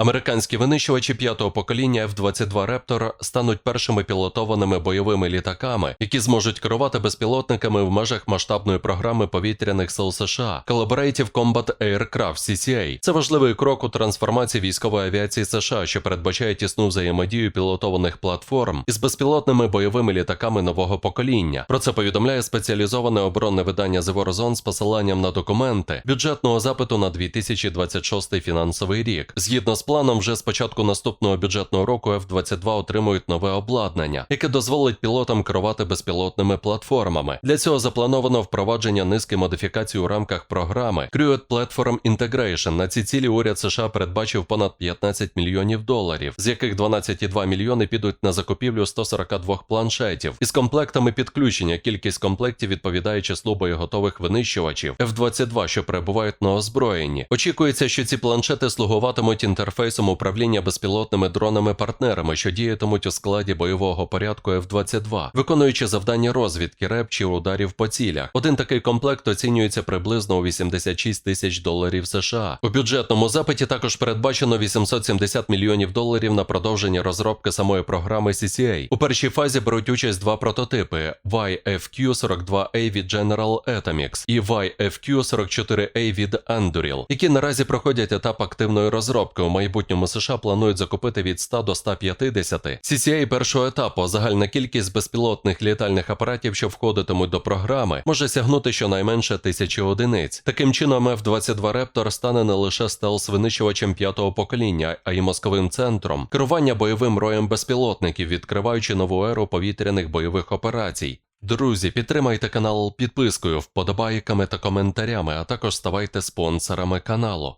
Американські винищувачі п'ятого покоління F-22 Raptor стануть першими пілотованими бойовими літаками, які зможуть керувати безпілотниками в межах масштабної програми повітряних сил США Collaborative Combat Aircraft CCA. Це важливий крок у трансформації військової авіації США, що передбачає тісну взаємодію пілотованих платформ із безпілотними бойовими літаками нового покоління. Про це повідомляє спеціалізоване оборонне видання The Warzone з посиланням на документи бюджетного запиту на 2026 фінансовий рік. Згідно з планом, вже з початку наступного бюджетного року F-22 отримують нове обладнання, яке дозволить пілотам керувати безпілотними платформами. Для цього заплановано впровадження низки модифікацій у рамках програми Crewed Platform Integration. На ці цілі уряд США передбачив понад 15 мільйонів доларів, з яких 12,2 мільйони підуть на закупівлю 142 планшетів із комплектами підключення. Кількість комплектів відповідає числу боєготових винищувачів F-22, що перебувають на озброєнні. Очікується, що ці планшети слугуватимуть інтерфейсом управління безпілотними дронами-партнерами, що діятимуть у складі бойового порядку F-22, виконуючи завдання розвідки, реп чи ударів по цілях. Один такий комплект оцінюється приблизно у 86 тисяч доларів США. У бюджетному запиті також передбачено 870 мільйонів доларів на продовження розробки самої програми CCA. У першій фазі беруть участь два прототипи YFQ-42A від General Atomics і YFQ-44A від Anduril, які наразі проходять етап активної розробки. У майбутньому США планують закупити від 100 до 150. CCA першого етапу загальна кількість безпілотних літальних апаратів, що входитимуть до програми, може сягнути щонайменше тисячі одиниць. Таким чином, F-22 Raptor стане не лише стелс-винищувачем п'ятого покоління, а й мозковим центром керування бойовим роєм безпілотників, відкриваючи нову еру повітряних бойових операцій. Друзі, підтримайте канал підпискою, вподобайками та коментарями, а також ставайте спонсорами каналу.